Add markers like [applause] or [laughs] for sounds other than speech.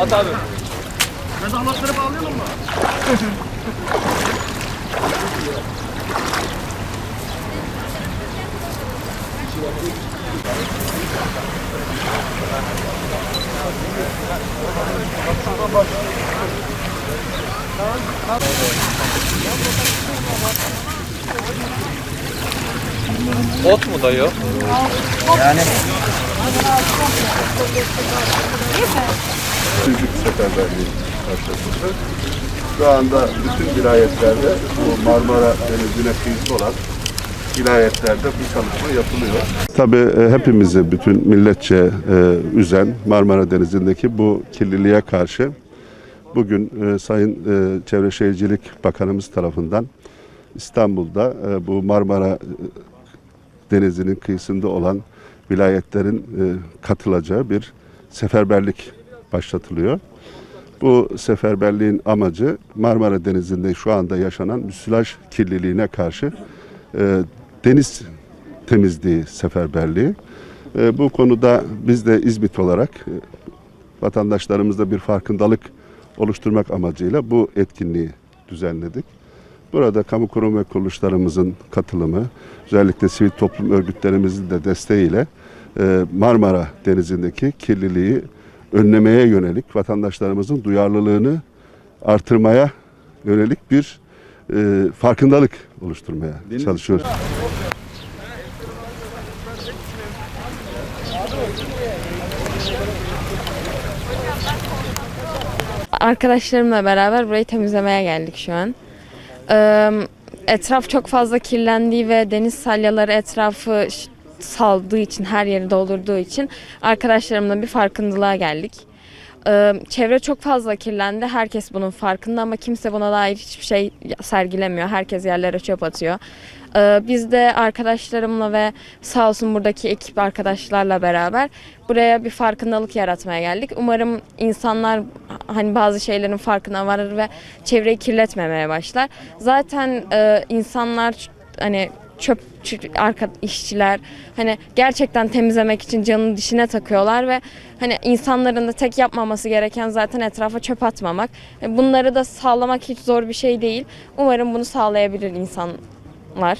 At abi. Damatları bağlayalım mı? [laughs] Ot mu dayı? Çocuk seferberliği başlatıldı. Şu anda bütün vilayetlerde bu Marmara Denizi'ne kıyısı olan vilayetlerde bu çalışma yapılıyor. Tabii e, hepimizi bütün milletçe e, üzen Marmara Denizi'ndeki bu kirliliğe karşı bugün e, Sayın Çevre Şehircilik Bakanımız tarafından İstanbul'da bu Marmara Denizi'nin kıyısında olan vilayetlerin e, katılacağı bir seferberlik başlatılıyor. Bu seferberliğin amacı Marmara Denizi'nde şu anda yaşanan müsilaj kirliliğine karşı e, deniz temizliği seferberliği. E, bu konuda biz de İzmit olarak e, vatandaşlarımızda bir farkındalık oluşturmak amacıyla bu etkinliği düzenledik. Burada kamu kurum ve kuruluşlarımızın katılımı, özellikle sivil toplum örgütlerimizin de desteğiyle e, Marmara Denizi'ndeki kirliliği önlemeye yönelik vatandaşlarımızın duyarlılığını artırmaya yönelik bir e, farkındalık oluşturmaya çalışıyoruz. Arkadaşlarımla beraber burayı temizlemeye geldik şu an. Etraf çok fazla kirlendiği ve deniz salyaları etrafı saldığı için, her yeri doldurduğu için arkadaşlarımla bir farkındalığa geldik. Çevre çok fazla kirlendi. Herkes bunun farkında ama kimse buna dair hiçbir şey sergilemiyor. Herkes yerlere çöp atıyor. Biz de arkadaşlarımla ve sağ olsun buradaki ekip arkadaşlarla beraber buraya bir farkındalık yaratmaya geldik. Umarım insanlar hani bazı şeylerin farkına varır ve çevreyi kirletmemeye başlar. Zaten e, insanlar hani çöp çö- arka işçiler hani gerçekten temizlemek için canını dişine takıyorlar ve hani insanların da tek yapmaması gereken zaten etrafa çöp atmamak. E, Bunları da sağlamak hiç zor bir şey değil. Umarım bunu sağlayabilir insanlar.